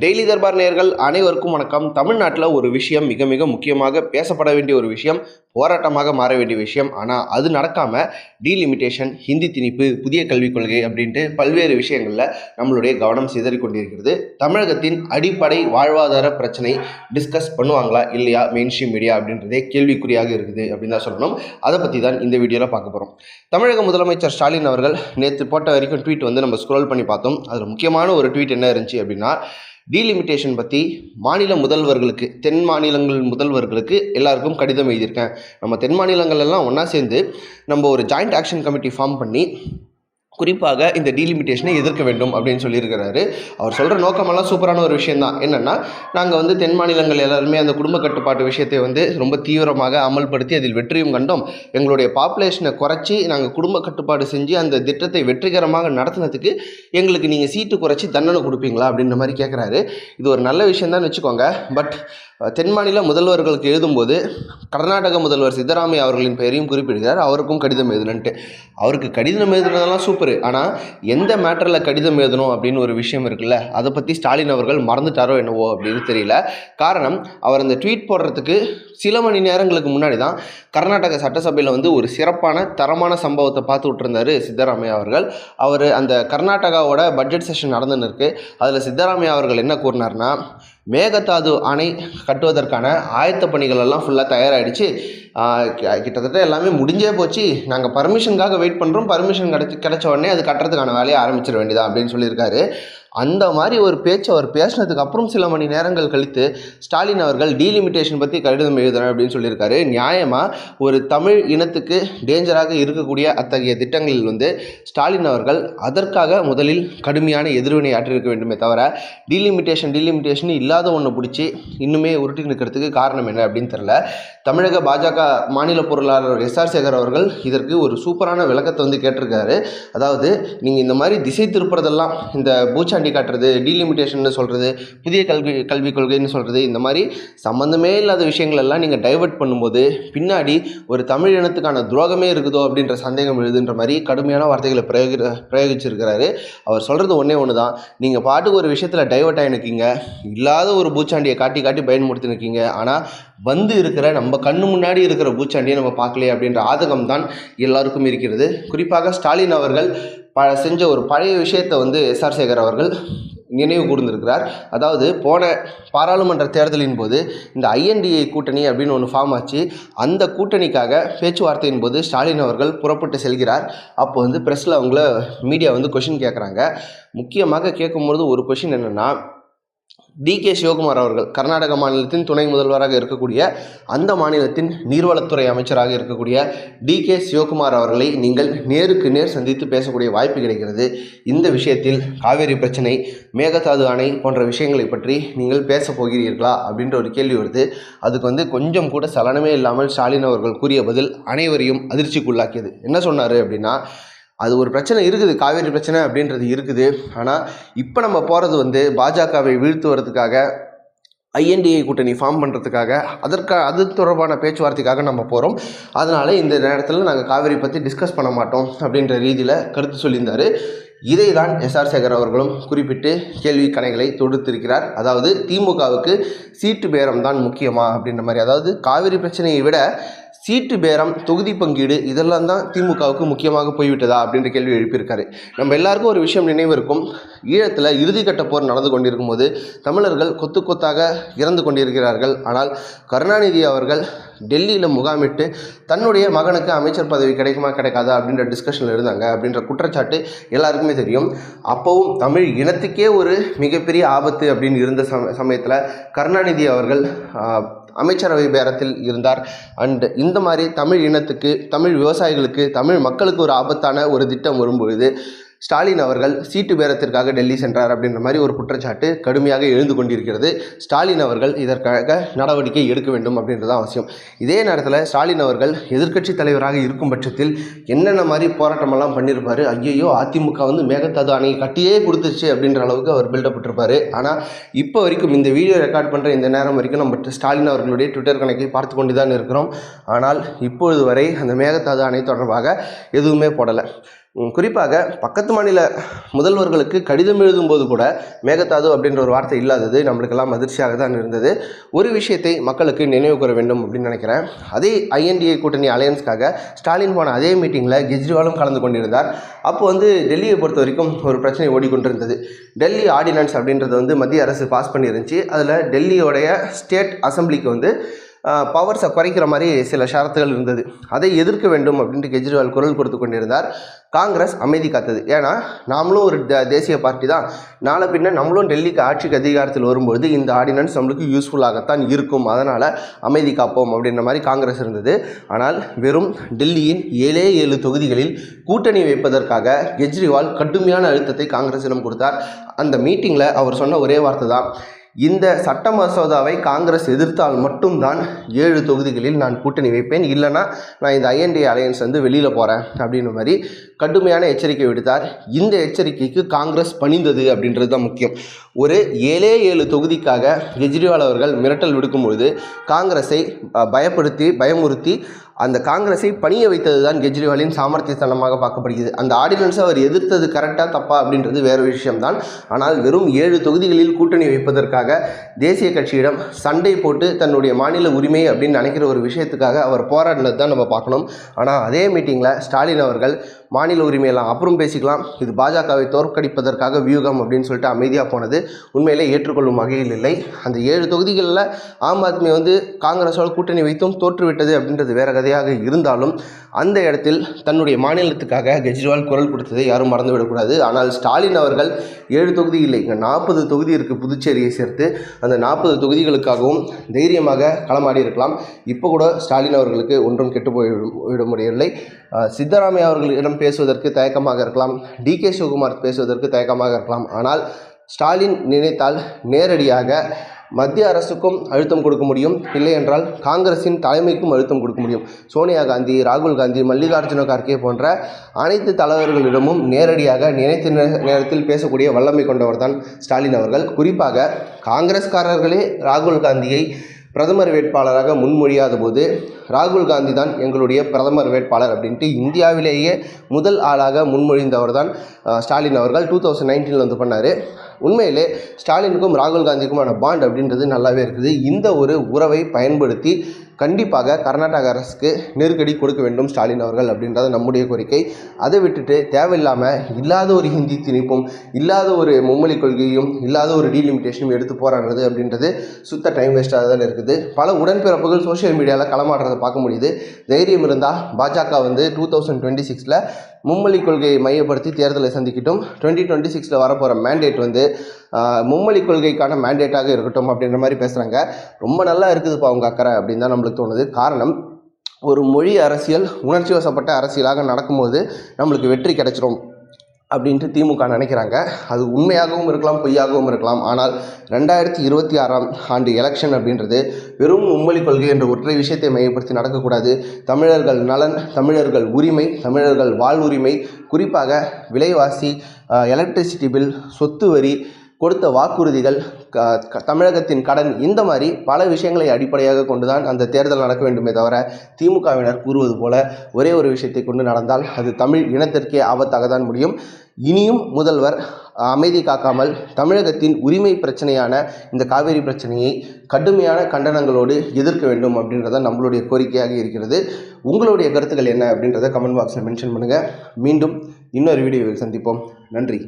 Daily Darbar நேர்கள் அனைவருக்கும் வணக்கம். தமிழ்நாட்டில் ஒரு விஷயம் மிக மிக முக்கியமாக பேசப்பட வேண்டிய ஒரு விஷயம் போராட்டமாக மாற வேண்டிய விஷயம். ஆனால் அது நடக்காமல் டீலிமிட்டேஷன் ஹிந்தி திணிப்பு புதிய கல்விக் கொள்கை அப்படின்ட்டு பல்வேறு விஷயங்களில் நம்மளுடைய கவனம் சிதறிக் கொண்டிருக்கிறது தமிழகத்தின் அடிப்படை வாழ்வாதார பிரச்சனை டிஸ்கஸ் பண்ணுவாங்களா இல்லையா மெயின் ஸ்ட்ரீம் மீடியா அப்படின்றதே கேள்விக்குறியாக இருக்குது அப்படின்னு தான் சொல்லணும். அதை பற்றி தான் இந்த வீடியோவில் பார்க்க போகிறோம் தமிழக முதலமைச்சர் ஸ்டாலின் அவர்கள் நேற்று போட்ட வரைக்கும் ட்வீட் வந்து நம்ம ஸ்க்ரோல் பண்ணி பார்த்தோம். அதில் முக்கியமான ஒரு ட்வீட் என்ன இருந்துச்சு அப்படின்னா டீலிமிட்டேஷன் பற்றி மாநில முதல்வர்களுக்கு தென் மாநிலங்கள் முதல்வர்களுக்கு எல்லாருக்கும் கடிதம் எழுதியிருக்கேன். நம்ம தென் மாநிலங்கள் எல்லாம் ஒன்றா சேர்ந்து நம்ம ஒரு ஜாயிண்ட் ஆக்ஷன் கமிட்டி ஃபார்ம் பண்ணி குறிப்பாக இந்த டீலிமிட்டேஷனை எதிர்க்க வேண்டும் அப்படின்னு சொல்லியிருக்கிறாரு. அவர் சொல்கிற நோக்கமெல்லாம் சூப்பரான ஒரு விஷயம் தான் என்னென்னா நாங்கள் வந்து தென் மாநிலங்கள் எல்லாருமே அந்த குடும்ப கட்டுப்பாட்டு விஷயத்தை வந்து ரொம்ப தீவிரமாக அமல்படுத்தி அதில் வெற்றியும் கண்டோம். எங்களுடைய பாப்புலேஷனை குறைச்சி நாங்கள் குடும்ப கட்டுப்பாடு செஞ்சு அந்த திட்டத்தை வெற்றிகரமாக நடத்தினதுக்கு எங்களுக்கு நீங்கள் சீட்டு குறைச்சி தண்டனை கொடுப்பீங்களா அப்படின்ற மாதிரி கேட்குறாரு இது ஒரு நல்ல விஷயம் தான் வச்சுக்கோங்க. பட் தென் மாநில முதல்வர்களுக்கு எழுதும்போது கர்நாடக முதல்வர் சித்தராமையா அவர்களின் பெயரையும் குறிப்பிடுகிறார். அவருக்கும் கடிதம் எழுதுனன்ட்டு. அவருக்கு கடிதம் எழுதுனதெல்லாம் சூப்பர் ஆனால் எந்த மேட்டரில் கடிதம் எழுதணும் அப்படின்னு ஒரு விஷயம் இருக்குல்ல அதை பற்றி ஸ்டாலின் அவர்கள் மறந்துட்டாரோ என்னவோ அப்படின்னு தெரியல. காரணம் அவர் அந்த ட்வீட் போடுறதுக்கு சில மணி நேரங்களுக்கு முன்னாடி தான் கர்நாடக சட்டசபையில் வந்து ஒரு சிறப்பான தரமான சம்பவத்தை பார்த்து விட்டுருந்தாரு சித்தராமையா அவர்கள். அவர் அந்த கர்நாடகாவோட பட்ஜெட் செஷன் நடந்துன்னு இருக்கு. அதில் சித்தராமையா அவர்கள் என்ன கூறினார்னா மேகதாது அணை கட்டுவதற்கான ஆயத்த பணிகள் எல்லாம் ஃபுல்லாக தயாராகிடுச்சு கிட்டத்தட்ட எல்லாமே முடிஞ்சே போச்சு. நாங்கள் பர்மிஷனுக்காக வெயிட் பண்ணுறோம் பர்மிஷன் கிடச்சி கிடச்ச உடனே அது கட்டுறதுக்கான வேலையை ஆரம்பிச்சிட வேண்டியதா அப்படின்னு சொல்லியிருக்காரு. அந்த மாதிரி ஒரு பேச்சு அவர் பேசினதுக்கு அப்புறம் சில மணி நேரங்கள் கழித்து ஸ்டாலின் அவர்கள் டீலிமிட்டேஷன் பற்றி கடிதம் எழுதுறேன் அப்படின்னு சொல்லியிருக்காரு. நியாயமாக ஒரு தமிழ் இனத்துக்கு டேஞ்சராக இருக்கக்கூடிய அத்தகைய திட்டங்களில் வந்து ஸ்டாலின் அவர்கள் அதற்காக முதலில் கடுமையான எதிர்வினை ஆற்றிருக்க வேண்டுமே தவிர டீலிமிட்டேஷன் டீலிமிட்டேஷன் இல்லாத ஒன்று பிடிச்சி இன்னுமே உருட்டி நிற்கிறதுக்கு காரணம் என்ன அப்படின்னு தெரில தமிழக பாஜக மாநில பொருளாளர் எஸ்ஆர் சேகர் அவர்கள் இதற்கு ஒரு சூப்பரான விளக்கத்தை வந்து கேட்டிருக்காரு. அதாவது நீங்கள் இந்த மாதிரி திசை திருப்புறதெல்லாம் இந்த பூச்சா தாண்டி காட்டுறது டீலிமிட்டேஷன் சொல்கிறது புதிய கல்வி கல்விக் கொள்கைன்னு சொல்கிறது இந்த மாதிரி சம்மந்தமே இல்லாத விஷயங்கள் எல்லாம் நீங்கள் டைவர்ட் பண்ணும்போது பின்னாடி ஒரு தமிழ் இனத்துக்கான துரோகமே இருக்குதோ அப்படின்ற சந்தேகம் எழுதுன்ற மாதிரி கடுமையான வார்த்தைகளை பிரயோகி பிரயோகிச்சிருக்கிறாரு. அவர் சொல்கிறது ஒன்றே ஒன்று தான் நீங்கள் பாட்டுக்கு ஒரு விஷயத்தில் டைவர்ட் ஆகி நிற்கீங்க இல்லாத ஒரு பூச்சாண்டியை காட்டி காட்டி பயன்படுத்தி நிற்கீங்க ஆனால் வந்து இருக்கிற நம்ம கண்ணு முன்னாடி இருக்கிற பூச்சாண்டியை நம்ம பார்க்கலையே அப்படின்ற ஆதகம் தான் எல்லாருக்கும் இருக்கிறது. குறிப்பாக ஸ்டாலின் அவர்கள் ப செஞ்ச ஒரு பழைய விஷயத்தை வந்து எஸ்ஆர் சேகர் அவர்கள் நினைவு கூர்ந்திருக்கிறார். அதாவது போன பாராளுமன்ற தேர்தலின் போது இந்த ஐஎன்டிஏ கூட்டணி அப்படின்னு ஒன்று ஃபார்ம் ஆச்சு. அந்த கூட்டணிக்காக பேச்சுவார்த்தையின் போது ஸ்டாலின் அவர்கள் புறப்பட்டு செல்கிறார். அப்போ வந்து ப்ரெஸ்ஸில் அவங்கள மீடியா வந்து கொஷின் கேட்குறாங்க முக்கியமாக கேட்கும்பொழுது ஒரு கொஷின் என்னென்னா டி கே சிவகுமார் அவர்கள் கர்நாடக மாநிலத்தின் துணை முதல்வராக இருக்கக்கூடிய அந்த மாநிலத்தின் நீர்வளத்துறை அமைச்சராக இருக்கக்கூடிய டி கே சிவகுமார் அவர்களை நீங்கள் நேருக்கு நேர் சந்தித்து பேசக்கூடிய வாய்ப்பு கிடைக்கிறது. இந்த விஷயத்தில் காவேரி பிரச்சனை மேகதாது அணை போன்ற விஷயங்களை பற்றி நீங்கள் பேச போகிறீர்களா அப்படின்ற ஒரு கேள்வி வருது. அதுக்கு வந்து கொஞ்சம் கூட சலனமே இல்லாமல் ஸ்டாலின் அவர்கள் கூறிய பதில் அனைவரையும் அதிர்ச்சிக்குள்ளாக்கியது. என்ன சொன்னார் அப்படின்னா அது ஒரு பிரச்சனை இருக்குது காவேரி பிரச்சனை அப்படின்றது இருக்குது. ஆனால் இப்போ நம்ம போகிறது வந்து பாஜகவை வீழ்த்துவதற்காக ஐஎன்டிஏ கூட்டணி ஃபார்ம் பண்ணுறதுக்காக அதற்கா அது தொடர்பான பேச்சுவார்த்தைக்காக நம்ம போகிறோம் அதனால் இந்த நேரத்தில் நாங்கள் காவேரி பற்றி டிஸ்கஸ் பண்ண மாட்டோம் அப்படின்ற ரீதியில் கருத்து சொல்லியிருந்தார். இதை தான் எஸ்ஆர் சேகர் அவர்களும் குறிப்பிட்டு கேள்வி கணைகளை தொடுத்திருக்கிறார். அதாவது திமுகவுக்கு சீட்டு பேரம் தான் முக்கியமா அப்படின்ற மாதிரி. அதாவது காவிரி பிரச்சனையை விட சீட்டு பேரம் தொகுதி பங்கீடு இதெல்லாம் தான் திமுகவுக்கு முக்கியமாக போய்விட்டதா அப்படின்ற கேள்வி எழுப்பியிருக்காரு. நம்ம எல்லாருக்கும் ஒரு விஷயம் நினைவு இருக்கும். ஈழத்தில் இறுதிக்கட்ட போர் நடந்து கொண்டிருக்கும் போது தமிழர்கள் கொத்து கொத்தாக இறந்து கொண்டிருக்கிறார்கள். ஆனால் கருணாநிதி அவர்கள் டெல்லியில் முகாமிட்டு தன்னுடைய மகனுக்கு அமைச்சர் பதவி கிடைக்குமா கிடைக்காதா அப்படின்ற டிஸ்கஷனில் இருந்தாங்க அப்படின்ற குற்றச்சாட்டு எல்லாருக்குமே தெரியும். அப்போவும் தமிழ் இனத்துக்கே ஒரு மிகப்பெரிய ஆபத்து அப்படின்னு இருந்த சம சமயத்தில் கருணாநிதி அவர்கள் அமைச்சரவை பேரத்தில் இருந்தார். அண்ட் இந்த மாதிரி தமிழ் இனத்துக்கு தமிழ் விவசாயிகளுக்கு தமிழ் மக்களுக்கு ஒரு ஆபத்தான ஒரு திட்டம் வரும்பொழுது ஸ்டாலின் அவர்கள் சீட்டு பேரத்திற்காக டெல்லி சென்றார் அப்படின்ற மாதிரி ஒரு குற்றச்சாட்டு கடுமையாக எழுந்து கொண்டிருக்கிறது. ஸ்டாலின் அவர்கள் இதற்காக நடவடிக்கை எடுக்க வேண்டும் அப்படின்றது அவசியம். இதே நேரத்தில் ஸ்டாலின் அவர்கள் எதிர்க்கட்சி தலைவராக இருக்கும் பட்சத்தில் என்னென்ன மாதிரி போராட்டமெல்லாம் பண்ணியிருப்பார் ஐயையோ அதிமுக வந்து மேகதாது அணையை கட்டியே கொடுத்துருச்சு அப்படின்ற அளவுக்கு அவர் பில்டப் பண்ணிருப்பாரு. ஆனால் இப்போ வரைக்கும் இந்த வீடியோ ரெக்கார்ட் பண்ணுற இந்த நேரம் வரைக்கும் நம்ம ஸ்டாலின் அவர்களுடைய ட்விட்டர் கணக்கை பார்த்து கொண்டு தான் இருக்கிறோம். ஆனால் இப்பொழுது வரை அந்த மேகதாது அணை தொடர்பாக எதுவுமே போடலை. குறிப்பாக பக்கத்து மாநில முதல்வர்களுக்கு கடிதம் எழுதும்போது கூட மேகதாது அப்படின்ற ஒரு வார்த்தை இல்லாதது நம்மளுக்கெல்லாம் அதிர்ச்சியாக தான் இருந்தது. ஒரு விஷயத்தை மக்களுக்கு நினைவு கூற வேண்டும் அப்படின்னு நினைக்கிறேன். அதே ஐஎன்டிஏ கூட்டணி அலையன்ஸ்க்காக ஸ்டாலின் போன அதே மீட்டிங்கில் கெஜ்ரிவாலும் கலந்து கொண்டிருந்தார். அப்போ வந்து டெல்லியை பொறுத்த வரைக்கும் ஒரு பிரச்சனை ஓடிக்கொண்டிருந்தது. டெல்லி ஆர்டினன்ஸ் அப்படின்றது வந்து மத்திய அரசு பாஸ் பண்ணியிருந்துச்சு. அதில் டெல்லியோடைய ஸ்டேட் அசம்பிளிக்கு வந்து பவர்ஸை குறைக்கிற மாதிரி சில ஷரத்துகள் இருந்தது. அதை எதிர்க்க வேண்டும் அப்படின்ட்டு கெஜ்ரிவால் குரல் கொடுத்து கொண்டிருந்தார். காங்கிரஸ் அமைதி காத்தது. ஏன்னா நாமளும் ஒரு தேசிய பார்ட்டி தான். நாளை பின்ன நம்மளும் டெல்லிக்கு ஆட்சிக்கு அதிகாரத்தில் வரும்பொழுது இந்த ஆர்டினன்ஸ் நம்மளுக்கு யூஸ்ஃபுல்லாகத்தான் இருக்கும். அதனால் அமைதி காப்போம் அப்படின்ற மாதிரி காங்கிரஸ் இருந்தது. ஆனால் வெறும் டெல்லியின் ஏழே ஏழு தொகுதிகளில் கூட்டணி வைப்பதற்காக கெஜ்ரிவால் கடுமையான அழுத்தத்தை காங்கிரஸிடம் கொடுத்தார். அந்த மீட்டிங்கில் அவர் சொன்ன ஒரே வார்த்தை தான். இந்த சட்ட மசோதாவை காங்கிரஸ் எதிர்த்தால் மட்டும்தான் ஏழு தொகுதிகளில் நான் கூட்டணி வைப்பேன். இல்லைன்னா நான் இந்த ஐஎன்டி அலையன்ஸ் வந்து வெளியில் போகிறேன் அப்படின்ற மாதிரி கடுமையான எச்சரிக்கை விடுத்தார். இந்த எச்சரிக்கைக்கு காங்கிரஸ் பணிந்தது அப்படின்றது தான் முக்கியம். ஒரு ஏழே ஏழு தொகுதிக்காக கெஜ்ரிவால் அவர்கள் மிரட்டல் விடுக்கும் பொழுது காங்கிரஸை பயப்படுத்தி பயமுறுத்தி அந்த காங்கிரஸை பணிய வைத்தது தான் கெஜ்ரிவாலின் சாமர்த்தியத்தனமாக பார்க்கப்படுகிறது. அந்த ஆர்டினன்ஸை அவர் எதிர்த்தது கரெக்டாக தப்பா அப்படின்றது வேறு விஷயம்தான். ஆனால் வெறும் ஏழு தொகுதிகளில் கூட்டணி வைப்பதற்காக தேசிய கட்சியிடம் சண்டை போட்டு தன்னுடைய மாநில உரிமை அப்படின்னு நினைக்கிற ஒரு விஷயத்துக்காக அவர் போராடினது தான் நம்ம பார்க்கணும். ஆனால் அதே மீட்டிங்கில் ஸ்டாலின் அவர்கள் மாநில உரிமையெல்லாம் அப்புறம் பேசிக்கலாம். இது பாஜகவை தோற்கடிப்பதற்காக வியூகம் அப்படின்னு சொல்லிட்டு அமைதியாக போனது உண்மையிலே ஏற்றுக்கொள்ளும் வகையில் இல்லை. அந்த ஏழு தொகுதிகளில் ஆம் ஆத்மி வந்து காங்கிரஸோட கூட்டணி வைத்தும் தோற்றுவிட்டது அப்படின்றது வேற கதையாக இருந்தாலும் அந்த இடத்தில் தன்னுடைய மாநிலத்துக்காக கெஜ்ரிவால் குரல் கொடுத்ததை யாரும் மறந்துவிடக்கூடாது. ஆனால் ஸ்டாலின் அவர்கள் ஏழு தொகுதி இல்லை இங்கே நாற்பது தொகுதி இருக்குது புதுச்சேரியை சேர்த்து. அந்த நாற்பது தொகுதிகளுக்காகவும் தைரியமாக களமாடி இருக்கலாம். இப்போ கூட ஸ்டாலின் அவர்களுக்கு ஒன்றும் கெட்டு போய்விட முடியவில்லை. சித்தராமையா அவர்களிடம் பேசுவதற்கு தயக்கமாக இருக்கலாம். டி கே சிவகுமார் பேசுவதற்கு தயக்கமாக இருக்கலாம். ஆனால் ஸ்டாலின் நினைத்தால் நேரடியாக மத்திய அரசுக்கும் அழுத்தம் கொடுக்க முடியும். இல்லை என்றால் காங்கிரஸின் தலைமைக்கும் அழுத்தம் கொடுக்க முடியும். சோனியா காந்தி ராகுல் காந்தி மல்லிகார்ஜுன கார்கே போன்ற அனைத்து தலைவர்களிடமும் நேரடியாக நினைத்த நேரத்தில் பேசக்கூடிய வல்லமை கொண்டவர் தான் ஸ்டாலின் அவர்கள். குறிப்பாக காங்கிரஸ்காரர்களே ராகுல் காந்தியை பிரதமர் வேட்பாளராக முன்மொழியாத போது ராகுல் காந்தி தான் எங்களுடைய பிரதமர் வேட்பாளர் அப்படின்ட்டு இந்தியாவிலேயே முதல் ஆளாக முன்மொழிந்தவர் தான் ஸ்டாலின் அவர்கள். டூ தௌசண்ட் நைன்டீனில் வந்து பண்ணார். உண்மையிலே ஸ்டாலினுக்கும் ராகுல் காந்திக்குமான பாண்ட் அப்படின்றது நல்லாவே இருக்குது. இந்த ஒரு உறவை பயன்படுத்தி கண்டிப்பாக கர்நாடக அரசுக்கு நெருக்கடி கொடுக்க வேண்டும் ஸ்டாலின் அவர்கள் அப்படின்றது நம்முடைய கோரிக்கை. அதை விட்டுட்டு தேவையில்லாமல் இல்லாத ஒரு ஹிந்தி திணிப்பும் இல்லாத ஒரு மும்மொழி கொள்கையும் இல்லாத ஒரு டீலிமிட்டேஷனும் எடுத்து போராடுறது அப்படின்றது சுத்த டைம் வேஸ்ட்டாக தான் இருக்குது. பல உடன்பிறப்புகள் சோஷியல் மீடியாவில் களமாடுறதை பார்க்க முடியுது. தைரியம் இருந்தால் பாஜக வந்து டூ தௌசண்ட் டுவெண்ட்டி சிக்ஸில் மும்மொழி கொள்கையை மையப்படுத்தி தேர்தலை சந்திக்கட்டும். டுவெண்ட்டி டுவெண்ட்டி சிக்ஸில் வரப்போகிற மேண்டேட் வந்து மும்மொழி கொள்கைக்கான மேண்டேட்டாக இருக்கட்டும் அப்படின்ற மாதிரி பேசுகிறாங்க ரொம்ப நல்லா இருக்குதுப்பா அவங்க அக்கறை அப்படின்னு தான் நம்ம நம்மளுக்கு தோணுது. காரணம் ஒரு மொழி அரசியல் உணர்ச்சி வசப்பட்ட அரசியலாக நடக்கும்போது நம்மளுக்கு வெற்றி கிடைச்சிரும் அப்படின்ட்டு திமுக நினைக்கிறாங்க. அது உண்மையாகவும் இருக்கலாம் பொய்யாகவும் இருக்கலாம். ஆனால் ரெண்டாயிரத்தி இருபத்தி ஆறாம் ஆண்டு எலெக்ஷன் அப்படின்றது வெறும் மும்மொழி கொள்கை என்ற ஒற்றை விஷயத்தை மையப்படுத்தி நடக்கக்கூடாது. தமிழர்கள் நலன் தமிழர்கள் உரிமை தமிழர்கள் வாழ்வுரிமை குறிப்பாக விலைவாசி எலக்ட்ரிசிட்டி பில் சொத்து வரி கொடுத்த வாக்குறுதிகள் க தமிழகத்தின் கடன் இந்த மாதிரி பல விஷயங்களை அடிப்படையாக கொண்டு தான் அந்த தேர்தல் நடக்க வேண்டுமே தவிர திமுகவினர் கூறுவது போல ஒரே ஒரு விஷயத்தை கொண்டு நடந்தால் அது தமிழ் இனத்திற்கே ஆபத்தாக தான் முடியும். இனியும் முதல்வர் அமைதி காக்காமல் தமிழகத்தின் உரிமை பிரச்சனையான இந்த காவேரி பிரச்சனையை கடுமையான கண்டனங்களோடு எதிர்க்க வேண்டும் அப்படின்றத நம்மளுடைய கோரிக்கையாக இருக்கிறது. உங்களுடைய கருத்துக்கள் என்ன அப்படின்றத கமெண்ட் பாக்ஸில் மென்ஷன் பண்ணுங்கள் மீண்டும் இன்னொரு வீடியோவில் சந்திப்போம். நன்றி.